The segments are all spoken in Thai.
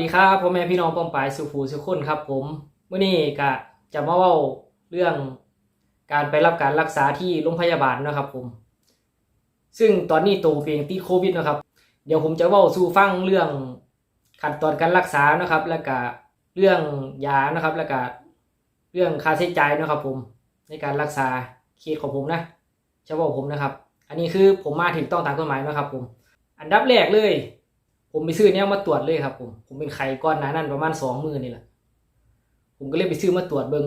ดีครับพ่อแม่พี่น้องป้องปายสุภูสุขคนครับ ผมเมื่อนี้ก็จะมาเล่าเรื่องการไปรับการรักษาที่โรงพยาบาลนะครับ ผม ซึ่งตอนนี้ตัวเองติดโควิดนะครับ เดี๋ยวผมจะเล่าสู่ฟังเรื่องขั้นตอนการรักษานะครับ แล้วก็เรื่องยานะครับ แล้วก็เรื่องค่าใช้จ่ายนะครับ ผมในการรักษาเคสของผมนะเฉพาะผมนะครับ อันนี้คือผมมาถึงต้องตามกฎหมายนะครับ ผม อันดับแรกเลย ผมไปซื้อเนี่ยมาตรวจเลยครับ ผม ผมเป็นไข้ก้อนหนานั่นประมาณสองมือนี่แหละ ผมก็เลยไปซื้อมาตรวจเบิง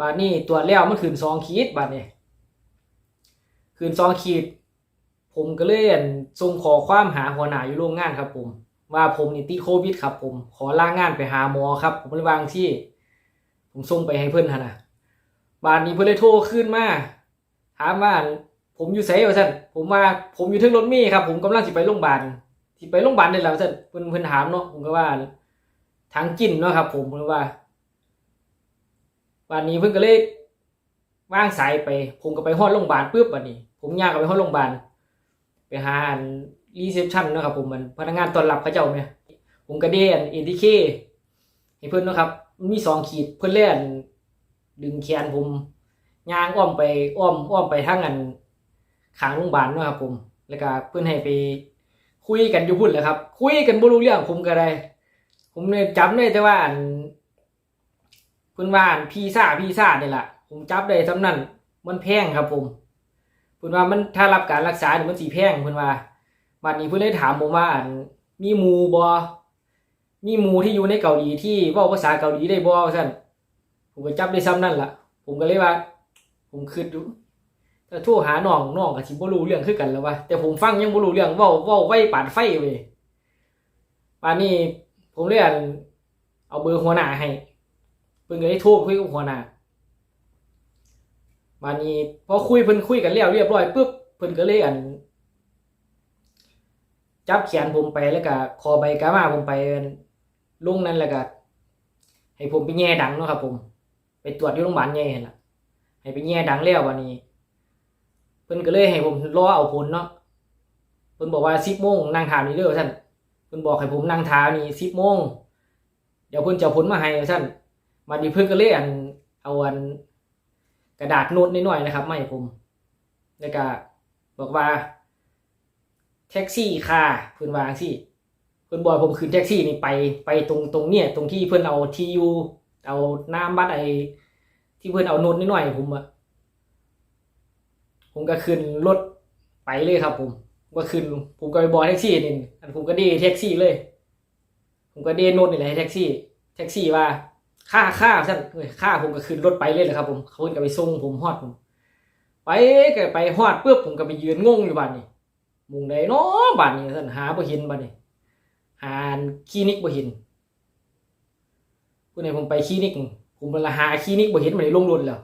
บาดนี้ตรวจแล้วมันขึ้นสองขีดบาดนี้ขึ้นสองขีด ผมก็เลยส่งขอความหาหัวหน้าอยู่โรงงานครับผมว่าผมนี่ติดโควิดครับ ผมขอลางงานไปหาหมอครับ ผมเลยวางที่ ผมส่งไปให้เพื่อนนนะบาดนี้เพื่อนเลยโทรขึ้นมาถามว่า ผมอยู่ไสว่าซั่นผมว่าผมอยู่ทึงรถเมล์ครับ ผมกำลังสิไปโรงพยาบาลสิไปโรงพยาบาลนี่แหละว่าซั่นเพิ่นเพิ่นถามเนาะผมก็ว่าทางกินเนาะครับ ผมเพิ่นว่าวันนี้เพิ่นก็เลยว่างสายไป ผมก็ไปฮอดโรงพยาบาลปุ๊บบัดนี้ ผมย่างก็ไปฮอดโรงพยาบาลไปหาอันรีเซพชันเนาะครับผมมันพนักงานต้อนรับเขาเจ้าเนี่ยผมก็ได้อัน ATK ให้เพิ่อนเนาะครับมีสองขีดเพิ่อนเล่นดึงแขนผมย่างอ้อมไปอ้อมอ้อมไปทางอัน ขางโรงพยาบาลเนาะครับผม แล้วก็เพื่อนให้ไปคุยกันอยู่พุ่นแหละครับ คุยกันบ่รู้เรื่องผมก็ได้ ผมเนี่ยจำได้แต่ว่าอันเพื่อนว่าอันพี่ซ่าพี่ซ่านี่แหละผมจับได้สำนั้นมันแพงครับผมเพื่อนว่ามันถ้ารับการรักษาเนี่ยมันสีแพงเพื่อนว่าวันนี้เพื่อนเลยถามผมว่าอันมีมูบอมีมูที่อยู่ในเกาหลีที่ว่าภาษาเกาหลีได้บอสั่นผมก็จับได้ซ้ำนั่นล่ะ ผมก็เลยว่า ผมคิดอยู่ ถ้าโทรหาน้องน้องก็สิบ่รู้เรื่องคือกันแล้ววะแต่ผมฟังยังบ่รู้เรื่องเว้าเว้าไว้ปานไฟเว้ยป่านนี้ผมเลยอันเอาเบอร์หัวหน้าให้เพิ่นก็ได้โทรคุยกับหัวหน้าป่านนี้พอคุยเพิ่นคุยกันแล้วเรียบร้อยปุ๊บเพิ่นก็เลยอันจับแขนผมไปแล้วก็คอใบกามาผมไปลุงนั้นแล้วก็ให้ผมไปแง่ดังเนาะครับ ผม ไปตรวจอยู่โรงพยาบาลใหญ่หั่นล่ะ ให้ไปแง่ดังแล้ววันนี้ เพิ่นก็เลยให้ผมรอเอาผลเนาะเพิ่นบอกว่าสิบโมงนั่งถามนี่เด้อท่านเพิ่นบอกให้ผมนั่งถามนี่สิบโมงเดี๋ยวเพิ่นจะผลมาให้ท่านมาดีเพิ่นก็เลยอันเอาอันกระดาษโน้ตนิดหน่อยนะครับมาให้ผมแล้วก็บอกว่า แท็กซี่ค่ะเพิ่นวางซี่เพิ่นบอกให้ผมขึ้นแท็กซี่นี่ไปไปตรงตรงเนี่ยตรงที่เพิ่นเอาทียูเอาน้ำบัตรไอที่เพิ่นเอาโน้ตนิดหน่อยผมอะ ผมก็ขึ้นรถไปเลยครับ ผมก็ขึ้นผมก็ไปบอกแท็กซี่นี่อันผมก็เดแท็กซี่เลย ผมก็เดโน้ตนี่แหละแท็กซี่ แท็กซี่ว่าค่าค่าสั่นเอ้ยค่าผมก็ขึ้นรถไปเลยแหละครับ ผมเขาก็ไปส่งผมฮอดผม ไปก็ไปฮอดปุ๊บผมก็ไปยืนงงอยู่บ้านนี่มุงใดเนาะบ้านนี้สั่นหาบ่เห็นบ้านนี้หาคลินิกบ่เห็นผู้ใดผมไปคลินิกผมมันละหาคลินิกบ่เห็นมันได้ลงรถแล้ว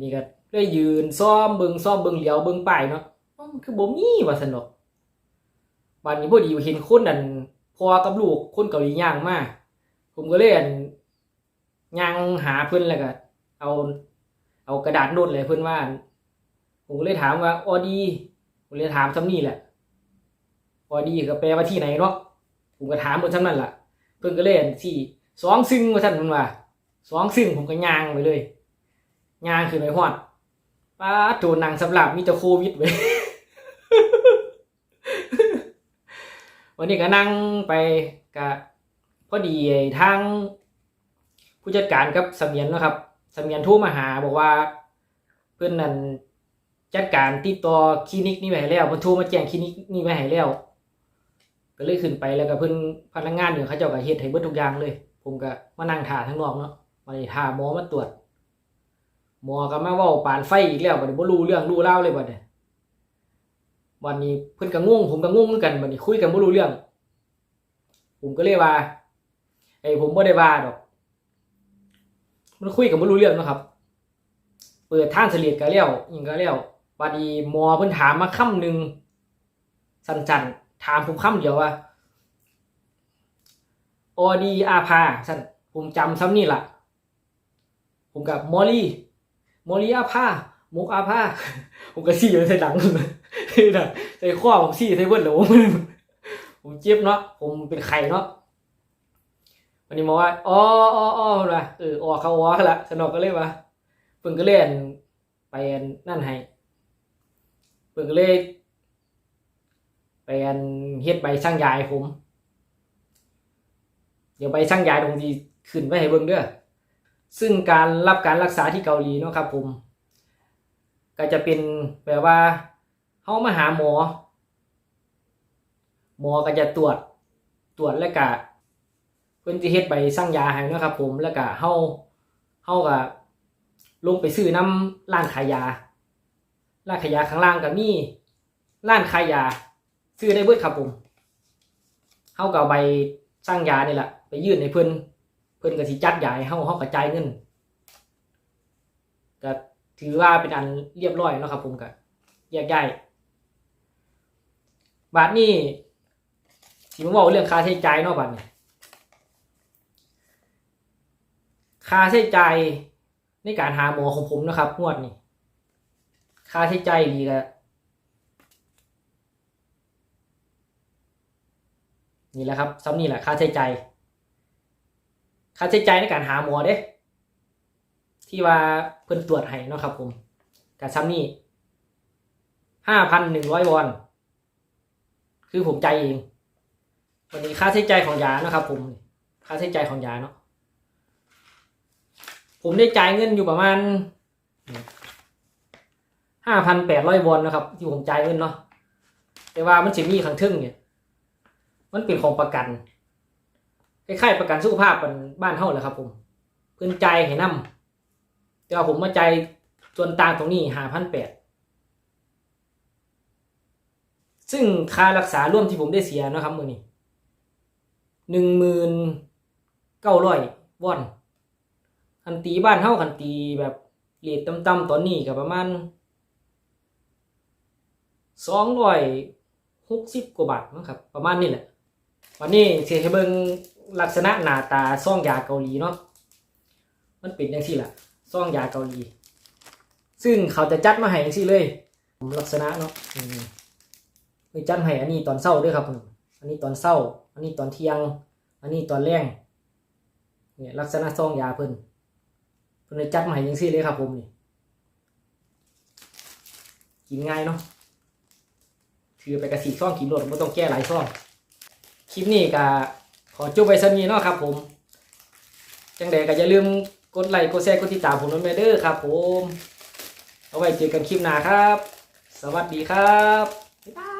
นี่ก็ได้ยืนซ่อมเบิงซ่อมเบิงเหลียวเบิงป้ายเนาะคือบ่มีว่าสนอกบัดนี้พอดีเห็นคนนั่นพอกับลูกคนเกาหลีย่างมาผมก็เลยอันย่างหาเพิ่อนแล้วก็เอา เอากระดาษโน้ตเลยเพิ่อนว่า ผมก็เลยถามว่าออดีผมเลยถามซ้ำนี่แหละออดีก็แปลว่าที่ไหนเนาะผมก็ถามเพิ่นซ้ำนั่นแหละเพิ่อนก็เลยอั่นสี่สองซึ่งว่าท่านเพิ่นว่าสองซึ่งผมก็ย่างไปเลยงานคือไปฮอด ป้าโจนนางสำหรับมีแต่โควิดเว้ยวันนี้ก็นั่งไปกับพอดีไอ้ทางผู้จัดการกับสมียนนะครับสมียนโทรมาหาบอกว่าเพื่อนนั่นจัดการติดต่อคลินิกนี่ไว้ให้แล้วเพิ่นโทรมาแจ้งคลินิกนี่ไว้ให้แล้ว ก็เลยขึ้นไปแล้วก็เพิ่อนพนักงานอยู่เขาเจ้าก็เฮ็ดให้เบิดทุกอย่างเลย ผมก็มานั่งท่าทั้งนอกเนาะมานี่ท่าหมอมาตรวจ หมอก็มาว้าปานไฟอีกแล้วบัดนี้บ่รู้เรื่องรู้ราเลยบัดนี้วันนี้เพิ่นก็งงผมก็งงเหมือนกันบัดนี้คุยกันบ่รู้เรื่อง ผมก็เลยว่าไอ้ผมบ่ได้ว่าดอก มันคุยกันบ่รู้เรื่องนะครับ เปิดทางเสลียดก็แล้วอิหยังก็แล้วบัดนี้หมอเพิ่นถามมาคำหนึงสั้นๆถามผมคำเดียวว่าออดีอาภาสันผมจำซ้ำนี่ล่ะ ผมกับมอลลี่ มอลลี่อาผ้ามุกอาผ้าผมก็ซี่อยู่ใส่หลังนะใส่ข้อผมซี่ใส่เบิ้ลแล้วผมผมเจ็บเนาะผมเป็นไข้เนาะวันนี้หมอว่าอ๋ออ๋ออ๋อเพิ่นว่าเออออเขาอ๋อละสนอกก็เลยว่าเพิ่นก็เล่นไปนั่นให้เพิ่นก็เลยไปเฮ็ดใบสั่งยาให้ผม เดี๋ยวใบสั่งยายตรงที่ขึ้นไว้ให้เบิ่งเด้อ ซึ่งการรับการรักษาที่เกาหลีเนาะครับผมก็จะเป็นแบบว่าเฮามาหาหมอ หมอก็จะตรวจตรวจแล้วก็เพิ่นสิเฮ็ดใบสั่งยาให้เนาะครับผมแล้วก็เฮาเฮาก็ลงไปซื้อน้ำร้านขายยาร้านขายยาข้างล่างก็มีร้านขายยา ซื้อได้เบิดครับผมเฮาก็ใบสั่งยานี่แหละไปยื่นให้เพิ่น เพิ่นก็สิจัดให้เฮาเฮาก็จ่ายเงินก็ถือว่าเป็นอันเรียบร้อยเนาะครับ ผมก็แยกย้ายบาทนี้สิมบอกเรื่องค่าใช้จ่ายเนาะบัดนี้ค่าใช้จ่ายในการหาหมอของผมนะครับงวดนี้ค่าใช้จ่ายดีก็นี่แหละครับซ้ำนี่แหละค่าใช้จ่าย ค่าใช้จ่ายในการหาหมอเด้ ที่ว่าเพิ่นตรวจให้เนาะครับผมกับซ้ำนี่ห้าพันหนึ่งร้อยวอน คือผมใจเอง วันนี้ค่าใช้จ่ายของยานะครับ ผม ค่าใช้จ่ายของยาเนาะ ผมได้จ่ายเงินอยู่ประมาณห้าพันแปดร้อยวอนนะครับ ที่ผมจ่ายเงินเนาะ แต่ว่ามันจะมีขังทึ่งเนี่ย มันเป็นของประกัน คล้ายๆประกันสุขภาพเป็นบ้านเท่าแหละครับ ผมเพื่อนจ่ายให้นํแต่ว่าผมมาใจส่วนต่างตรงนี้ห้าพันแปดซึ่งค่ารักษาร่วมที่ผมได้เสียนะครับมือนี้หนึ่งหมื่นเก้าร้อยวอนคันตีบ้านเท่าคันตีแบบเรทต่ำๆตอนนี้ก็ประมาณสองร้อยหกสิบกว่าบาทมั้งครับ ประมาณนี้แหละวันนี้เสียให้เบิง ลักษณะหน้าตาซ่องยาเกาหลีเนาะมันเป็นอย่างที่ล่ะซ่องยาเกาหลี ซึ่งเขาจะจัดมาให้อย่างที่เลยลักษณะเนาะมไปจัดให้อันนี้ตอนเช้าด้วยครับ อันนี้ตอนเช้า อันนี้ตอนเที่ยง อันนี้ตอนแรงเนี่ยลักษณะซองยาเพิ่นเพิ่นจัดมาให้ยังซี่เลยครับผมนี่กินง่ายเนาะถือไปกระสีซ่องกินรถไม่ต้องแก้หลายซ่องคลิปนี้ก็ ขอจบไว้สักนี้เนาะครับ ผมจังใดก็อย่าลืมกดไลค์กดแชร์กดติดตามผมด้วยเด้อครับ ผม เอาไว้เจอกันคลิปหน้าครับ สวัสดีครับบ๊ายบาย